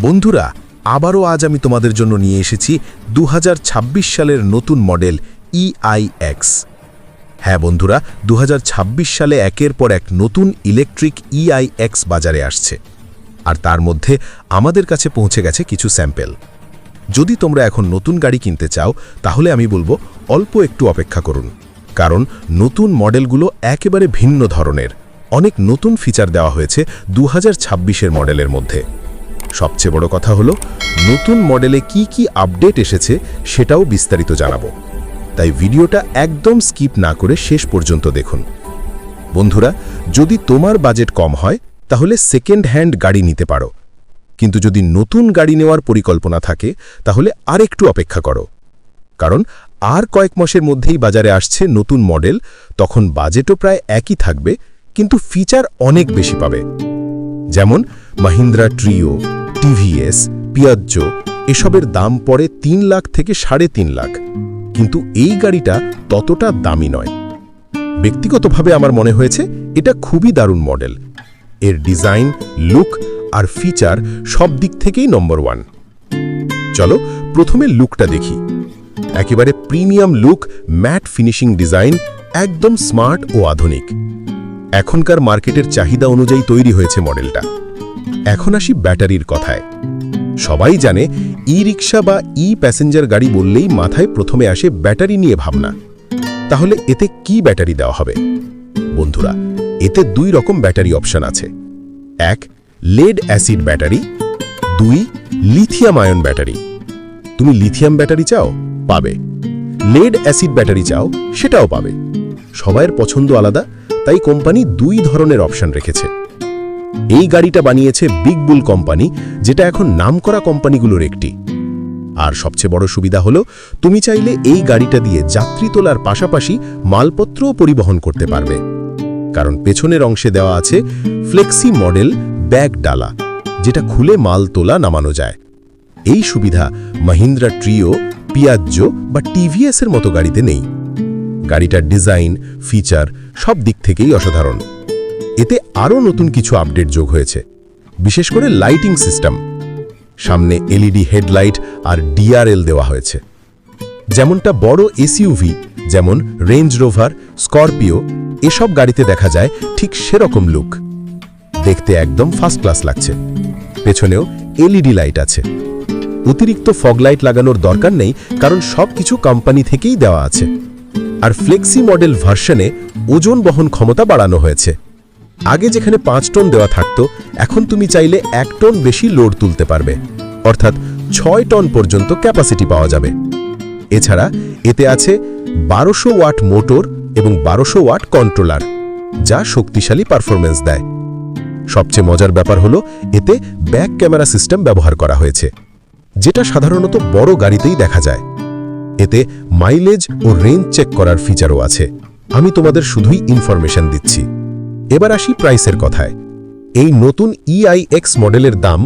বন্ধুরা, আবারও আজ আমি তোমাদের জন্য নিয়ে এসেছি দু হাজার ছাব্বিশ সালের নতুন মডেল E ইআইএক্স হ্যাঁ বন্ধুরা দু হাজার ছাব্বিশ সালে একের পর এক নতুন ইলেকট্রিক ইআইএক্স বাজারে আসছে। আর তার মধ্যে আমাদের কাছে পৌঁছে গেছে কিছু স্যাম্পেল। যদি তোমরা এখন নতুন গাড়ি কিনতে চাও, তাহলে আমি বলব অল্প একটু অপেক্ষা করুন। কারণ নতুন মডেলগুলো একেবারে ভিন্ন ধরনের। অনেক নতুন ফিচার দেওয়া হয়েছে দু হাজার মডেলের মধ্যে। সবচেয়ে বড় কথা হলো, নতুন মডেলে কি কি আপডেট এসেছে সেটাও বিস্তারিত জানাব। তাই ভিডিওটা একদম স্কিপ না করে শেষ পর্যন্ত দেখুন। বন্ধুরা, যদি তোমার বাজেট কম হয়, তাহলে সেকেন্ড হ্যান্ড গাড়ি নিতে পারো। কিন্তু যদি নতুন গাড়ি নেওয়ার পরিকল্পনা থাকে, তাহলে আরেকটু অপেক্ষা করো। কারণ, আর কয়েক মাসের মধ্যেই বাজারে আসছে নতুন মডেল, তখন বাজেটও প্রায় একই থাকবে, কিন্তু ফিচার অনেক বেশি পাবে। যেমন মাহিন্দ্রা ট্রিও, টিভিএস, পিয়াজ্জো, এসবের দাম পড়ে তিন লাখ থেকে সাড়ে তিন লাখ। কিন্তু এই গাড়িটা ততটা দামি নয়। ব্যক্তিগতভাবে আমার মনে হয়েছে এটা খুবই দারুণ মডেল। এর ডিজাইন, লুক আর ফিচার সব দিক থেকেই নম্বর ওয়ান। চলো প্রথমে লুকটা দেখি। একেবারে premium look, matte finishing design, একদম স্মার্ট ও আধুনিক। এখনকার মার্কেটের চাহিদা অনুযায়ী তৈরি হয়েছে মডেলটা। এখন আসি ব্যাটারির কথায়। সবাই জানে ই রিক্সা বা ই প্যাসেঞ্জার গাড়ি বললেই মাথায় প্রথমে আসে ব্যাটারি নিয়ে ভাবনা। তাহলে এতে কি ব্যাটারি দেওয়া হবে? বন্ধুরা, এতে দুই রকম ব্যাটারি অপশন আছে। এক, লেড অ্যাসিড ব্যাটারি। দুই, লিথিয়াম আয়ন ব্যাটারি। তুমি লিথিয়াম ব্যাটারি চাও? পাবে। লেড অ্যাসিড ব্যাটারি চাও? সেটাও পাবে। সবাইয়ের পছন্দ আলাদা, তাই কোম্পানি দুই ধরনের অপশন রেখেছে। এই গাড়িটা বানিয়েছে বিগ বুল কোম্পানি যেটা এখন নামকরা কোম্পানিগুলোর একটি। আর সবচেয়ে বড় সুবিধা হলো, তুমি চাইলে এই গাড়িটা দিয়ে যাত্রী তোলার পাশাপাশি মালপত্রও পরিবহন করতে পারবে। কারণ পেছনের অংশে দেওয়া আছে ফ্লেক্সি মডেল ব্যাগ ডালা যেটা খুলে মাল তোলা নামানো যায়। এই সুবিধা মাহিন্দ্রা ট্রিও পিয়াজ্জো বা টিভিএস এর মতো গাড়িতে নেই। গাড়িটার ডিজাইন, ফিচার সব দিক থেকেই অসাধারণ। এতে আরও নতুন কিছু আপডেট যোগ হয়েছে, বিশেষ করে লাইটিং সিস্টেম। সামনে এলইডি হেডলাইট আর ডিআরএল দেওয়া হয়েছে। যেমনটা বড় এসইউভি, যেমন রেঞ্জ রোভার, স্করপিও, এসব গাড়িতে দেখা যায় ঠিক সেরকম লুক। দেখতে একদম ফার্স্ট ক্লাস লাগছে। পেছনেও এলইডি লাইট আছে। অতিরিক্ত ফগলাইট লাগানোর দরকার নেই, কারণ সব কিছু কোম্পানি থেকেই দেওয়া আছে। আর ফ্লেক্সি মডেল ভার্সনে ওজন বহন ক্ষমতা বাড়ানো হয়েছে। আগে যেখানে পাঁচ টন দেওয়া থাকতো, এখন তুমি চাইলে এক টন বেশি লোড তুলতে পারবে। অর্থাৎ ছয় টন পর্যন্ত ক্যাপাসিটি পাওয়া যাবে। এছাড়া এতে আছে বারোশো ওয়াট মোটর এবং বারোশো ওয়াট কন্ট্রোলার যা শক্তিশালী পারফরমেন্স দেয়। সবচেয়ে মজার ব্যাপার হলো, এতে ব্যাক ক্যামেরা সিস্টেম ব্যবহার করা হয়েছে, যেটা সাধারণত বড় গাড়িতেই দেখা যায়। এতে মাইলেজ ও রেঞ্জ চেক করার ফিচারও আছে। আমি তোমাদের শুধুই ইনফরমেশন দিচ্ছি। এবার আসি প্রাইসের কথায়। এই নতুন ইআইএক্স মডেলের দাম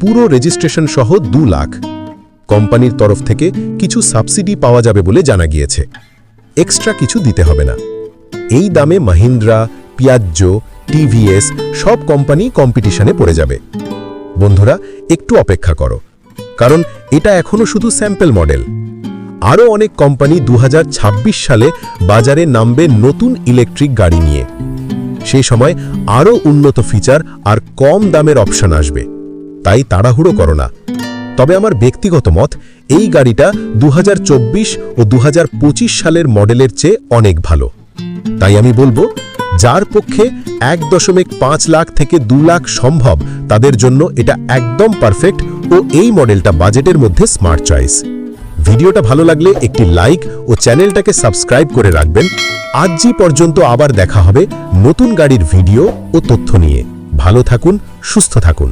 পুরো রেজিস্ট্রেশন সহ দু লাখ। কোম্পানির তরফ থেকে কিছু সাবসিডি পাওয়া যাবে বলে জানা গিয়েছে। এক্সট্রা কিছু দিতে হবে না। এই দামে মাহিন্দ্রা, পিয়াজ্জো টিভিএস সব কোম্পানি কম্পিটিশনে পড়ে যাবে। বন্ধুরা, একটু অপেক্ষা করো, কারণ এটা এখনও শুধু স্যাম্পল মডেল। আরও অনেক কোম্পানি দু হাজার ছাব্বিশ সালে বাজারে নামবে নতুন ইলেকট্রিক গাড়ি নিয়ে। সেই সময় আরও উন্নত ফিচার আর কম দামের অপশন আসবে। তাই তাড়াহুড়ো করো না। তবে আমার ব্যক্তিগত মত, এই গাড়িটা দু হাজার চব্বিশ ও দু হাজার পঁচিশ সালের মডেলের চেয়ে অনেক ভালো। তাই আমি বলব, যার পক্ষে এক দশমিক পাঁচ লাখ থেকে দু লাখ সম্ভব, তাদের জন্য এটা একদম পারফেক্ট ও এই মডেলটা বাজেটের মধ্যে স্মার্ট চয়েস। ভিডিওটা ভালো লাগলে একটি লাইক ও চ্যানেলটাকে সাবস্ক্রাইব করে রাখবেন। আজই পর্যন্ত আবার দেখা হবে নতুন গাড়ির ভিডিও ও তথ্য নিয়ে। ভালো থাকুন, সুস্থ থাকুন।